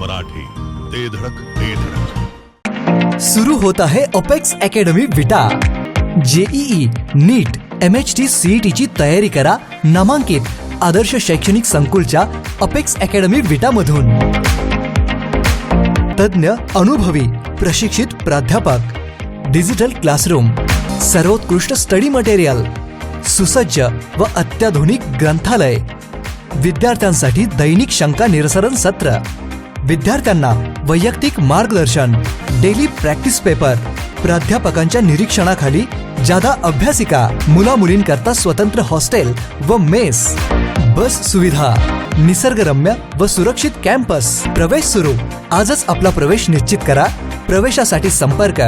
मराठी. ते धडक ते धडक. सुरू होत आहे apex academy Vita. JEE NEET M H T CET ची तयारी करा. नामांकित आदर्श शैक्षणिक संकुलच्या अपेक्स अकॅडमी विटा मधून तज्ज्ञ अनुभवी प्रशिक्षित प्राध्यापक. Digital classroom. सर्वोत्कृष्ट स्टडी मटेरियल. सुसज्ज व अत्याधुनिक ग्रंथालय. विद्यार्थ्यांसाठी दैनिक शंका निरसरण सत्र. विद्यार्थ्यांना वैयक्तिक मार्गदर्शन डेली प्रॅक्टिस पेपर प्राध्यापकांच्या निरीक्षणाखाली जादा अभ्यासिका मुला मुलींकरता स्वतंत्र हॉस्टेल व मेस. बस सुविधा निसर्गरम्य व सुरक्षित कॅम्पस. प्रवेश सुरू. आजच आपला प्रवेश निश्चित करा. प्रवेशासाठी संपर्क.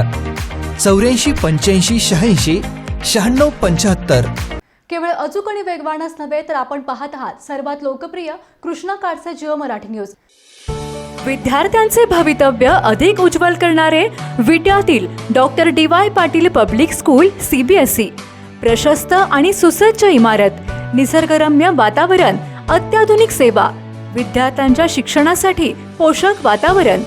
चौऱ्याऐंशी पंच्याऐंशी शहाऐंशी शहाण्णव पंच्याहत्तर. केवळ अचूक आणि वेगवानच नव्हे तर आपण पाहत आहात सर्वात लोकप्रिय कृष्णा काळचा जिओ मराठी न्यूज. विद्यार्थ्यांचे भवितव्य अधिक उज्ज्वल करणारे विट्यातील doctor D Y Patil public school CBSE प्रशस्त आणि सुसज्ज इमारत निसर्गरम्य वातावरण अत्याधुनिक सेवा विद्यार्थ्यांच्या शिक्षणासाठी पोषक वातावरण.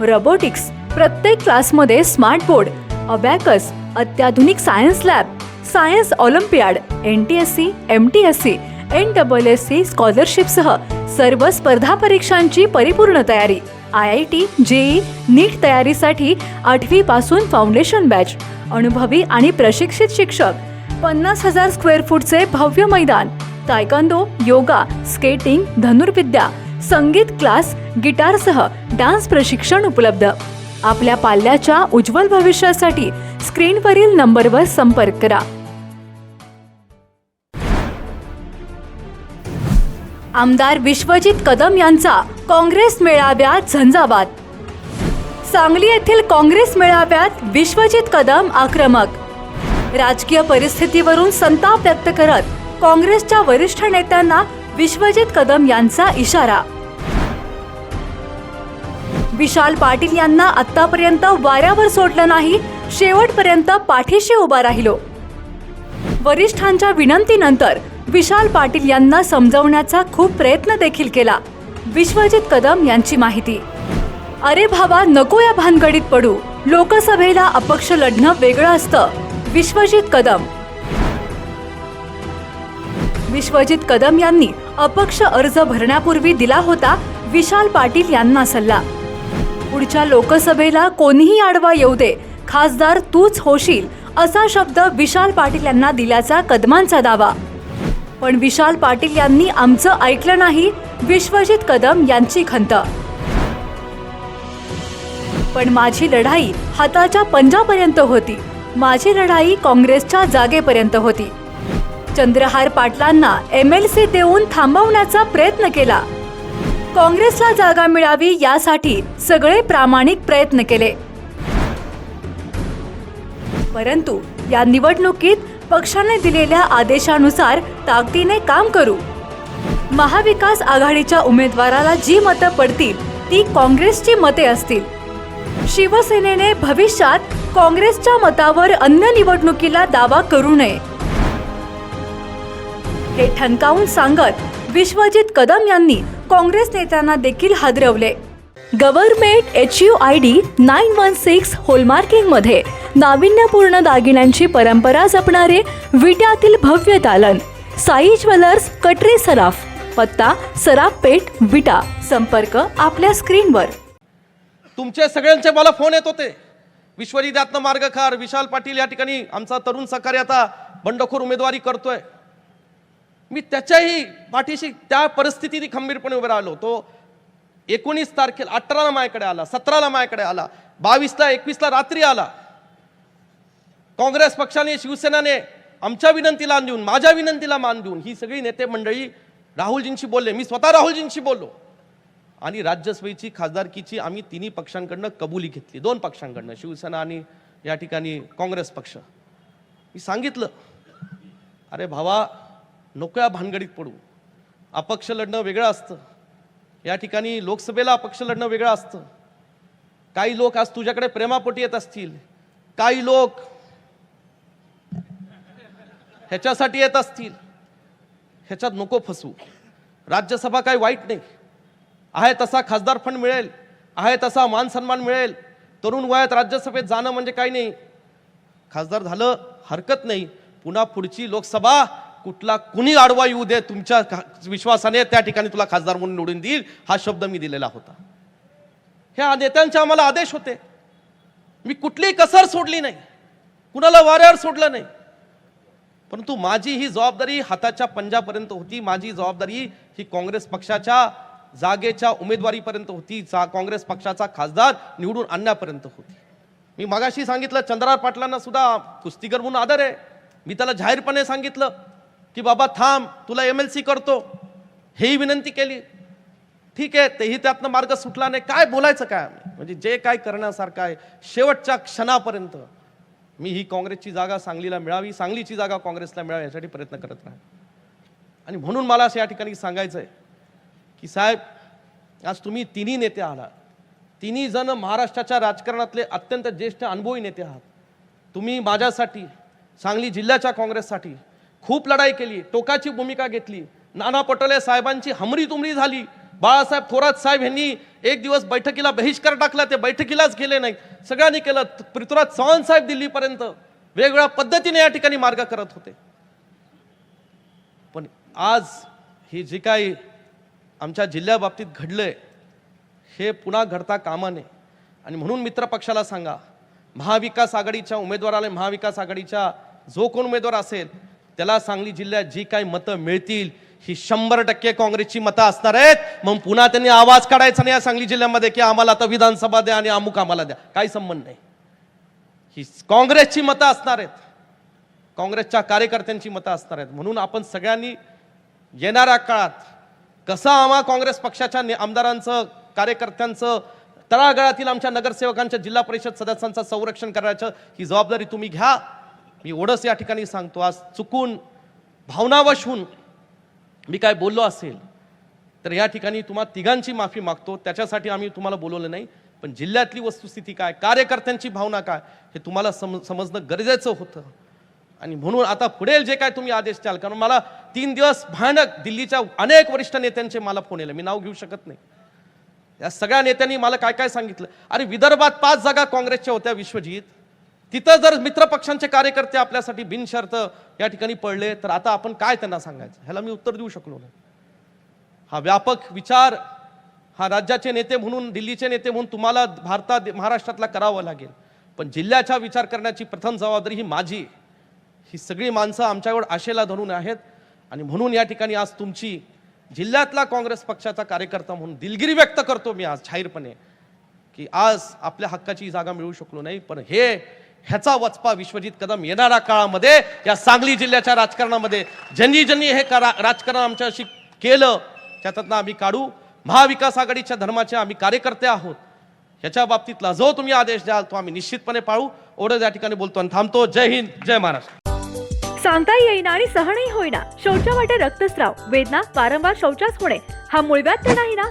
रोबोटिक्स प्रत्येक क्लासमध्ये स्मार्ट बोर्ड अबॅकस अत्याधुनिक science lab science olympiad N T S C M T S C N double S C स्कॉलरशिपसह सर्व स्पर्धा परीक्षांची परिपूर्ण तयारी. I I T JEE NEET तयारीसाठी आठवी पासून फाउंडेशन बॅच. अनुभवी आणि प्रशिक्षित शिक्षक. पन्नास हजार स्क्वेअर फूटचे भव्य मैदान. तायकांदो योगा स्केटिंग धनुर्विद्या संगीत क्लास गिटारसह डान्स प्रशिक्षण उपलब्ध. आपल्या पाल्याच्या उज्ज्वल भविष्यासाठी स्क्रीनवरील नंबरवर संपर्क करा. आमदार विश्वजित कदम यांचा काँग्रेस मेळाव्यात झंझावात. सांगली येथील काँग्रेस मेळाव्यात विश्वजित कदम आक्रमक. राजकीय परिस्थितीवरून संताप व्यक्त करत काँग्रेसच्या वरिष्ठ नेत्यांना विश्वजित कदम यांचा इशारा. विशाल पाटील यांना आतापर्यंत वाऱ्यावर सोडलं नाही शेवटपर्यंत पाठीशी उभा राहिलो. वरिष्ठांच्या विनंतीनंतर विशाल पाटील यांना समजवण्याचा खूप प्रयत्न देखील केला. विश्वजित कदम यांची माहिती. अरे भावा नको या भानगडीत पडू. लोकसभेला अपक्ष लढणं वेगळं असतं. विश्वजित कदम. विश्वजित कदम यांनी अपक्ष अर्ज भरण्यापूर्वी दिला होता विशाल पाटील यांना सल्ला. पुढच्या लोकसभेला कोणीही आडवा येऊ दे. खासदार तूच होशील असा शब्द विशाल पाटील यांना दिल्याचा कदमांचा दावा. पण विशाल पाटील यांनी आमचं ऐकलं नाही विश्वजित कदम यांची खंत. पण माझी लढाई हाताच्या पंजापर्यंत होती. माझी लढाई काँग्रेसच्या जागेपर्यंत होती. चंद्रहार पाटलांना एम एल सी देऊन थांबवण्याचा प्रयत्न केला. काँग्रेसला जागा मिळावी यासाठी सगळे प्रामाणिक प्रयत्न केले. परंतु या निवडणुकीत पक्षाने दिलेल्या आदेशानुसार ताकदीने काम करू. महाविकास आघाडीच्या उमेदवाराला जी मतं पडतील ती काँग्रेसची मते असतील. शिवसेनेने भविष्यात काँग्रेसच्या मतावर अन्य निवडणुकीला दावा करू नये. हे ठणकावून सांगत विश्वजित कदम यांनी काँग्रेस नेत्यांना देखील हादरवले. Government H U I D nine one six होलमार्किंगमध्ये नाविन्यपूर्ण दागिन्यांची परंपरा जपणारे विट्यातील भव्य दालन साई ज्वेलर्स कटरे सराफ पत्ता सराफ पेठ विटा संपर्क आपल्या स्क्रीनवर. तुमचे सगळ्यांचे मला फोन येत होते. विश्वजिदात्न मार्गकार मार्गखार विशाल पाटील या ठिकाणी आमचा तरुण सहकारी आता बंडखोर उमेदवारी करतोय. मी त्याच्याही पाठीशी त्या परिस्थितीत खंबीरपणे उभे राहिलो तो एकोणीस तारखेला अठराला माझ्याकडे आला सतराला माझ्याकडे आला बावीसला एकवीसला रात्री आला. काँग्रेस पक्षाने शिवसेनाने आमच्या विनंतीला मान देऊन माझ्या विनंतीला मान देऊन ही सगळी नेते मंडळी राहुलजींशी बोलले. मी स्वतः राहुलजींशी बोललो. आणि राज्यसभेची खासदारकीची आम्ही तिन्ही पक्षांकडनं कबुली घेतली. दोन पक्षांकडनं शिवसेना आणि या ठिकाणी काँग्रेस पक्ष. मी सांगितलं अरे भावा नको या भानगडीत पडू. अपक्ष लढणं वेगळं असतं. या ठिकाणी लोकसभेला पक्ष लढणं वेगळं असतं. काही लोक आज तुझ्याकडे प्रेमापोटी येत असतील. काही लोक ह्याच्यासाठी येत असतील. ह्याच्यात नको फसू राज्यसभा काही वाईट नाही. आहे तसा खासदार फंड मिळेल. आहे तसा मान सन्मान मिळेल. तरुण वयात राज्यसभेत जाणं म्हणजे काही नाही. खासदार झालं हरकत नाही. पुन्हा पुढची लोकसभा कुठला कुणी आडवा येऊ दे तुमच्या विश्वासाने त्या ठिकाणी तुला खासदार म्हणून निवडून देईल हा शब्द मी दिलेला होता. ह्या नेत्यांचे आम्हाला आदेश होते. मी कुठलीही कसर सोडली नाही. कुणाला वाऱ्यावर सोडलं नाही. परंतु माझी ही जबाबदारी हाताच्या पंजापर्यंत होती. माझी जबाबदारी ही काँग्रेस पक्षाच्या जागेच्या उमेदवारीपर्यंत होती. जा काँग्रेस पक्षाचा खासदार निवडून आणण्यापर्यंत होती. मी मागाशी सांगितलं चंद्रार पाटलांना सुद्धा कुस्तीकर म्हणून आदर आहे. मी त्याला जाहीरपणे सांगितलं. की बाबा थांब तुला एम एल सी करतो. हेही विनंती केली. ठीक आहे तेही त्यातनं मार्ग सुटला नाही. काय बोलायचं काय म्हणजे जे काय करण्यासारखं आहे शेवटच्या क्षणापर्यंत मी ही काँग्रेसची जागा सांगलीला मिळावी सांगलीची जागा काँग्रेसला मिळावी यासाठी प्रयत्न करत राहा आणि म्हणून मला असं या ठिकाणी सांगायचं आहे की साहेब आज तुम्ही तिन्ही नेते आहात. तिन्ही जण महाराष्ट्राच्या राजकारणातले अत्यंत ज्येष्ठ अनुभवी नेते आहात. तुम्ही माझ्यासाठी सांगली जिल्ह्याच्या काँग्रेससाठी खूप लढाई केली टोकाची भूमिका घेतली. नाना पटोले साहेबांची हमरी तुमरी झाली. बाळासाहेब थोरात साहेब यांनी एक दिवस बैठकीला बहिष्कार टाकला ते बैठकीलाच गेले नाही सगळ्यांनी केलं. पृथ्वीराज चव्हाण साहेब दिल्लीपर्यंत वेगवेगळ्या पद्धतीने या ठिकाणी मार्ग करत होते. पण आज ही जी काही आमच्या जिल्ह्याबाबतीत घडलंय हे पुन्हा घडता कामा नये. आणि म्हणून मित्र पक्षाला सांगा महाविकास आघाडीच्या उमेदवाराला महाविकास आघाडीच्या जो कोण उमेदवार असेल त्याला सांगली जिल्ह्यात जी काही मतं मिळतील ही शंभर टक्के काँग्रेसची मतं असणार आहेत. मग पुन्हा त्यांनी आवाज काढायचा नाही या सांगली जिल्ह्यामध्ये की आम्हाला आता विधानसभा द्या आणि अमुक आम्हाला द्या. काही संबंध नाही. ही काँग्रेसची मतं असणार आहेत. काँग्रेसच्या कार्यकर्त्यांची मतं असणार आहेत. म्हणून आपण सगळ्यांनी येणाऱ्या काळात कसं आम्हा काँग्रेस पक्षाच्या आमदारांचं कार्यकर्त्यांचं तळागाळातील आमच्या नगरसेवकांच्या जिल्हा परिषद सदस्यांचं संरक्षण करायचं ही जबाबदारी तुम्ही घ्या. मी ओढस या ठिकाणी सांगतो. आज चुकून भावनावश होऊन मी काय बोललो असेल तर या ठिकाणी तुम्हा तिघांची माफी मागतो. त्याच्यासाठी आम्ही तुम्हाला बोलवलं नाही पण जिल्ह्यातली वस्तुस्थिती काय कार्यकर्त्यांची भावना काय हे तुम्हाला सम समजणं गरजेचं होतं. आणि म्हणून आता पुढे जे काय तुम्ही आदेश द्याल कारण मला तीन दिवस भयानक दिल्लीच्या अनेक वरिष्ठ नेत्यांचे मला फोन येले मी नाव घेऊ शकत नाही. या सगळ्या नेत्यांनी मला काय काय सांगितलं? अरे विदर्भात पाच जागा काँग्रेसच्या होत्या विश्वजीत. तिथं जर मित्रपक्षांचे कार्यकर्ते आपल्यासाठी बिनशर्त या ठिकाणी पडले तर आता आपण काय त्यांना सांगायचं? ह्याला मी उत्तर देऊ शकलो नाही. हा व्यापक विचार हा राज्याचे नेते म्हणून दिल्लीचे नेते म्हणून तुम्हाला भारतात महाराष्ट्रातला करावा लागेल. पण जिल्ह्याचा विचार करण्याची प्रथम जबाबदारी ही माझी. ही सगळी माणसं आमच्यावर आशेला धरून आहेत. आणि म्हणून या ठिकाणी आज तुमची जिल्ह्यातला काँग्रेस पक्षाचा कार्यकर्ता म्हणून दिलगिरी व्यक्त करतो मी आज जाहीरपणे की आज आपल्या हक्काची जागा मिळू शकलो नाही. पण हे ह्याचा वचपा विश्वजित कदम येणाऱ्या काळामध्ये या सांगली जिल्ह्याच्या राजकारणामध्ये ज्यांनी ज्यांनी हे करा राजकारण आमच्याशी केलं त्यातनं आम्ही काढू. महाविकास आघाडीच्या धर्माचे आम्ही कार्यकर्ते आहोत. ह्याच्या बाबतीतला जो तुम्ही आदेश द्याल तो आम्ही निश्चितपणे पाळू. एवढं या ठिकाणी बोलतो आणि थांबतो. जय हिंद जय महाराष्ट्र. सांगता येईना आणि सहनही होईना. शौचा वाटे रक्तस्राव. वेदना वारंवार शौचास होणे. हा मुळव्यात तर नाही ना?